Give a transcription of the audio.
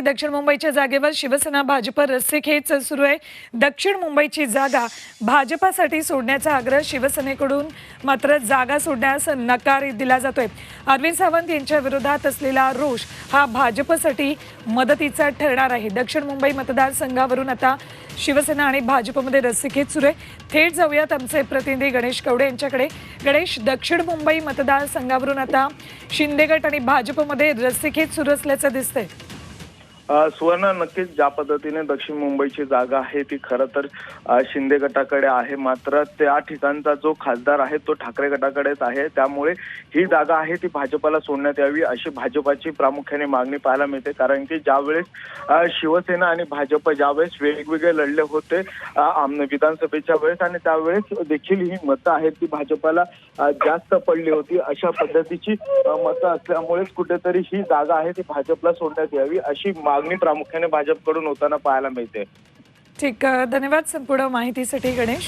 दक्षिण मुंबईच्या जागेवर शिवसेना भाजप रस्सेखेच सुरू आहे. दक्षिण मुंबईची जागा भाजपासाठी सोडण्याचा आग्रह शिवसेनेकडून मात्र जागा सोडण्यास नकार दिला जातोय. अरविंद सावंत यांच्या विरोधात असलेला रोष हा भाजपसाठी मदतीचा ठरणार आहे. दक्षिण मुंबई मतदारसंघावरून आता शिवसेना आणि भाजपमध्ये रस्सीखेच सुरू आहे. थेट जाऊयात आमचे प्रतिनिधी गणेश कवडे यांच्याकडे. गणेश दक्षिण मुंबई मतदारसंघावरून आता शिंदे गट आणि भाजपमध्ये रस्सीखेच सुरू असल्याचं दिसतंय. सुवर्ण नक्कीच ज्या पद्धतीने दक्षिण मुंबईची जागा आहे ती खरं तर शिंदे गटाकडे आहे. मात्र त्या ठिकाणचा जो खासदार आहे तो ठाकरे गटाकडेच आहे. त्यामुळे ही जागा आहे ती भाजपला सोडण्यात यावी अशी भाजपाची प्रामुख्याने मागणी पाहायला मिळते. कारण की ज्यावेळेस शिवसेना आणि भाजप ज्यावेळेस वेगवेगळे लढले होते विधानसभेच्या वेळेस आणि त्यावेळेस देखील ही मतं आहेत ती भाजपाला जास्त पडली होती. अशा पद्धतीची मतं असल्यामुळेच कुठेतरी ही जागा आहे ती भाजपला सोडण्यात यावी अशी मागणी प्रामुख्याने भाजपकडून होताना पाहायला मिळते. ठीक धन्यवाद संपूर्ण माहितीसाठी गणेश.